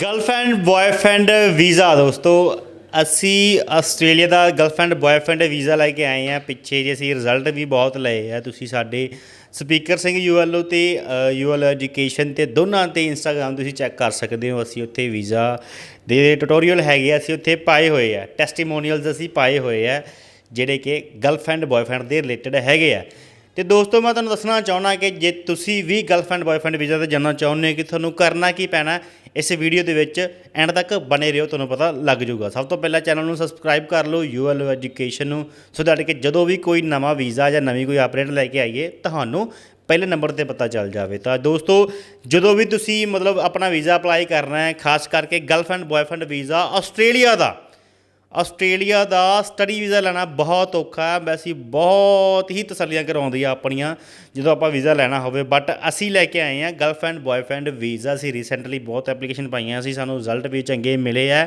Girlfriend boyfriend visa ਦੋਸਤੋ, ਅਸੀਂ Australia ਦਾ ਗਰਲਫ੍ਰੈਂਡ ਬॉयਫ੍ਰੈਂਡ ਵੀਜ਼ਾ ਲੈ ਕੇ ਆਏ ਆ ਪਿੱਛੇ ਜੇ ਅਸੀਂ ਰਿਜ਼ਲਟ ਵੀ ਬਹੁਤ ਲਏ ਆ। ਤੁਸੀਂ ਸਾਡੇ ਸਪੀਕਰ ਸਿੰਘ ਯੂਐਲਓ ਤੇ ਯੂਐਲ ਐਜੂਕੇਸ਼ਨ ਤੇ ਦੋਨਾਂ ਤੇ ਇੰਸਟਾਗ੍ਰam ਤੁਸੀਂ ਚੈੱਕ ਕਰ ਸਕਦੇ ਹੋ। ਅਸੀਂ ਉੱਥੇ ਵੀਜ਼ਾ ਦੇ ਟਿਊਟੋਰੀਅਲ ਹੈਗੇ ਅਸੀਂ ਉੱਥੇ ਪਾਏ ਹੋਏ ਆ। ਟੈਸਟੀਮੋਨੀਅਲਸ ਅਸੀਂ ਪਾਏ ਹੋਏ ਆ, ਜਿਹੜੇ ਕਿ ਗਰਲਫ੍ਰੈਂਡ ਬॉयਫ੍ਰੈਂਡ ਦੇ ਰਿਲੇਟਡ ਹੈਗੇ ਆ। ਤੇ ਦੋਸਤੋ, ਮੈਂ ਤੁਹਾਨੂੰ ਦੱਸਣਾ ਚਾਹੁੰਦਾ ਕਿ ਜੇ ਤੁਸੀਂ ਵੀ ਗਰਲਫ੍ਰੈਂਡ ਬॉयਫ੍ਰੈਂਡ ਵੀਜ਼ਾ ਤੇ ਜਾਣਾ ਚਾਹੁੰਦੇ ਹੋ ਕਿ ਤੁਹਾਨੂੰ ਕਰਨਾ ਕੀ ਪੈਣਾ, ਇਸ ਵੀਡੀਓ ਦੇ ਵਿੱਚ ਐਂਡ ਤੱਕ ਬਨੇ ਰਹੋ, ਤੁਹਾਨੂੰ ਪਤਾ ਲੱਗ ਜਾਊਗਾ। ਸਭ ਤੋਂ ਪਹਿਲਾਂ ਚੈਨਲ ਨੂੰ ਸਬਸਕ੍ਰਾਈਬ ਕਰ ਲਓ ਯੂਐਲ ਐਜੂਕੇਸ਼ਨ ਨੂੰ ਸੋ ਦੈਟ ਕਿ ਜਦੋਂ ਵੀ ਕੋਈ ਨਵਾਂ ਵੀਜ਼ਾ ਜਾਂ ਨਵੀਂ ਕੋਈ ਅਪਡੇਟ ਲੈ ਕੇ ਆਈਏ, ਤੁਹਾਨੂੰ ਪਹਿਲੇ ਨੰਬਰ ਤੇ ਪਤਾ ਚੱਲ ਜਾਵੇ। ਤਾਂ ਦੋਸਤੋ, ਜਦੋਂ ਵੀ ਤੁਸੀਂ ਮਤਲਬ ਆਪਣਾ ਵੀਜ਼ਾ ਅਪਲਾਈ ਕਰਨਾ ਹੈ, ਖਾਸ ਕਰਕੇ ਗਰਲਫ੍ਰੈਂਡ ਬॉयਫ੍ਰੈਂਡ ਵੀਜ਼ਾ ਆਸਟ੍ਰੇਲੀਆ ਦਾ ਆਸਟ੍ਰੇਲੀਆ ਦਾ ਸਟੱਡੀ ਵੀਜ਼ਾ ਲੈਣਾ ਬਹੁਤ ਔਖਾ ਹੈ। ਵੈਸੇ ਬਹੁਤ ਹੀ ਤਸੱਲੀਆਂ ਕਰਵਾਉਂਦੀ ਆ ਆਪਣੀਆਂ ਜਦੋਂ ਆਪਾਂ ਵੀਜ਼ਾ ਲੈਣਾ ਹੋਵੇ। ਬਟ ਅਸੀਂ ਲੈ ਕੇ ਆਏ ਹਾਂ ਗਰਲਫ੍ਰੈਂਡ ਬॉयਫ੍ਰੈਂਡ ਵੀਜ਼ਾ ਸੀ ਰੀਸੈਂਟਲੀ ਬਹੁਤ ਐਪਲੀਕੇਸ਼ਨ ਪਾਈਆਂ ਸੀ। ਸਾਨੂੰ ਰਿਜ਼ਲਟ ਵੀ ਚੰਗੇ ਮਿਲੇ ਆ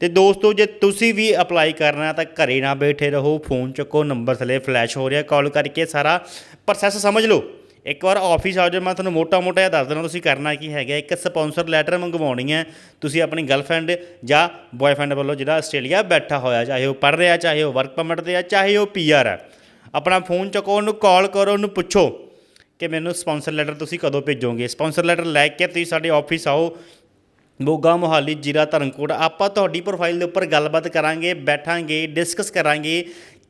ਤੇ ਦੋਸਤੋ, ਜੇ ਤੁਸੀਂ ਵੀ ਅਪਲਾਈ ਕਰਨਾ ਤਾਂ ਘਰੇ ਨਾ ਬੈਠੇ ਰਹੋ। ਫੋਨ ਚੁੱਕੋ ਨੰਬਰ ਥੱਲੇ ਫਲੈਸ਼ ਹੋ ਰਿਹਾ। ਕਾਲ ਕਰਕੇ ਸਾਰਾ ਪ੍ਰੋਸੈਸ ਸਮਝ ਲਓ। ਇੱਕ ਵਾਰ ਆਫਿਸ ਆ ਜਾਓ ਮੈਂ ਤੁਹਾਨੂੰ ਮੋਟਾ-ਮੋਟਾ ਇਹ ਦੱਸ ਦਿੰਦਾ ਤੁਸੀਂ ਕਰਨਾ ਕੀ ਹੈਗਾ, ਇੱਕ ਸਪਾਂਸਰ ਲੈਟਰ ਮੰਗਵਾਉਣੀ ਹੈ, ਤੁਸੀਂ ਆਪਣੀ ਗਰਲਫ੍ਰੈਂਡ ਜਾਂ ਬॉयਫ੍ਰੈਂਡ ਵੱਲੋਂ ਜਿਹੜਾ ਆਸਟ੍ਰੇਲੀਆ ਬੈਠਾ ਹੋਇਆ, ਚਾਹੇ ਉਹ ਪੜ੍ਹ ਰਿਹਾ, ਚਾਹੇ ਉਹ ਵਰਕ ਪਰਮਿਟ ਤੇ ਆ, ਚਾਹੇ ਉਹ ਪੀਆਰ ਹੈ, ਆਪਣਾ ਫੋਨ ਚੁੱਕੋ, ਉਹਨੂੰ ਕਾਲ ਕਰੋ, ਉਹਨੂੰ ਪੁੱਛੋ ਕਿ ਮੈਨੂੰ ਸਪਾਂਸਰ ਲੈਟਰ ਤੁਸੀਂ ਕਦੋਂ ਭੇਜੋਗੇ। ਸਪਾਂਸਰ ਲੈਟਰ ਲੈ ਕੇ ਤੁਸੀਂ ਸਾਡੇ ਆਫਿਸ ਆਓ, ਮੋਗਾ, ਮੋਹਾਲੀ ਜ਼ਿਲ੍ਹਾ ਧਰਮਕੋਟ, ਆਪਾਂ ਤੁਹਾਡੀ ਪ੍ਰੋਫਾਈਲ ਦੇ ਉੱਪਰ ਗੱਲਬਾਤ ਕਰਾਂਗੇ, ਬੈਠਾਂਗੇ ਡਿਸਕਸ ਕਰਾਂਗੇ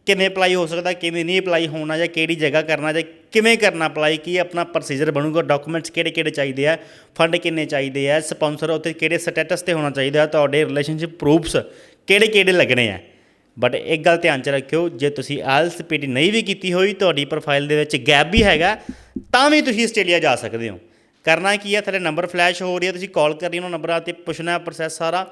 ਕਿਵੇਂ ਅਪਲਾਈ ਹੋ ਸਕਦਾ, ਕਿਵੇਂ ਨਹੀਂ ਅਪਲਾਈ ਹੋਣਾ ਜਾਂ ਕਿਹੜੀ ਜਗ੍ਹਾ ਕਰਨਾ ਜਾਂ ਕਿਵੇਂ ਕਰਨਾ ਅਪਲਾਈ ਕੀ ਆਪਣਾ ਪ੍ਰੋਸੀਜਰ ਬਣੂਗਾ ਡਾਕੂਮੈਂਟਸ ਕਿਹੜੇ ਕਿਹੜੇ ਚਾਹੀਦੇ ਆ ਫੰਡ ਕਿੰਨੇ ਚਾਹੀਦੇ ਆ ਸਪਾਂਸਰ ਉੱਥੇ ਕਿਹੜੇ ਸਟੇਟਸ ਤੇ ਹੋਣਾ ਚਾਹੀਦਾ, ਤੁਹਾਡੇ ਰਿਲੇਸ਼ਨਸ਼ਿਪ ਪ੍ਰੂਫਸ ਕਿਹੜੇ ਕਿਹੜੇ ਲੱਗਣੇ ਆ। ਬਟ ਇੱਕ ਗੱਲ ਧਿਆਨ ਚ ਰੱਖਿਓ, ਜੇ ਤੁਸੀਂ ਆਇਲਸ ਪੀਟੀ ਨਹੀਂ ਵੀ ਕੀਤੀ ਹੋਈ, ਤੁਹਾਡੀ ਪ੍ਰੋਫਾਈਲ ਦੇ ਵਿੱਚ ਗੈਪ ਵੀ ਹੈਗਾ, ਤਾਂ ਵੀ ਤੁਸੀਂ ਆਸਟ੍ਰੇਲੀਆ ਜਾ ਸਕਦੇ ਹੋ। ਕਰਨਾ ਕੀ ਹੈ ਤੁਹਾਡੇ ਨੰਬਰ ਫਲੈਸ਼ ਹੋ ਰਹੀ ਹੈ ਤੁਸੀਂ ਕਾਲ ਕਰਨੀ, ਉਹਨਾਂ ਨੰਬਰਾਂ ਤੇ ਪੁੱਛਣਾ ਪ੍ਰੋਸੈਸ ਸਾਰਾ।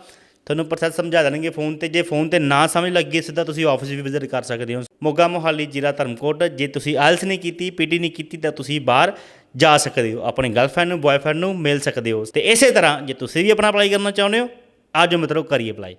ਤੁਹਾਨੂੰ ਪ੍ਰੋਸੈਸ ਸਮਝਾ ਦੇਣਗੇ ਫੋਨ ਤੇ। ਜੇ ਫੋਨ ਤੇ ਨਾ ਸਮਝ ਲੱਗੇ ਸਿੱਧਾ ਤੁਸੀਂ ਆਫਿਸ ਵੀ ਵਿਜ਼ਿਟ ਕਰ ਸਕਦੇ ਹੋ। ਮੋਗਾ ਮੋਹਾਲੀ ਜ਼ਿਲ੍ਹਾ ਧਰਮਕੋਟ, ਜੇ ਤੁਸੀਂ ਆਇਲਸ ਨਹੀਂ ਕੀਤੀ ਪੀਟੀ ਨਹੀਂ ਕੀਤੀ, ਤਾਂ ਤੁਸੀਂ ਬਾਹਰ ਜਾ ਸਕਦੇ ਹੋ। ਆਪਣੇ ਗਰਲਫ੍ਰੈਂਡ ਨੂੰ ਬॉयਫ੍ਰੈਂਡ ਨੂੰ ਮਿਲ ਸਕਦੇ ਹੋ। ਤੇ ਇਸੇ ਤਰ੍ਹਾਂ ਜੇ ਤੁਸੀਂ ਵੀ ਆਪਣਾ ਅਪਲਾਈ ਕਰਨਾ ਚਾਹੁੰਦੇ ਹੋ, ਆਜੋ ਮਿੱਤਰੋ, ਕਰੀਏ ਅਪਲਾਈ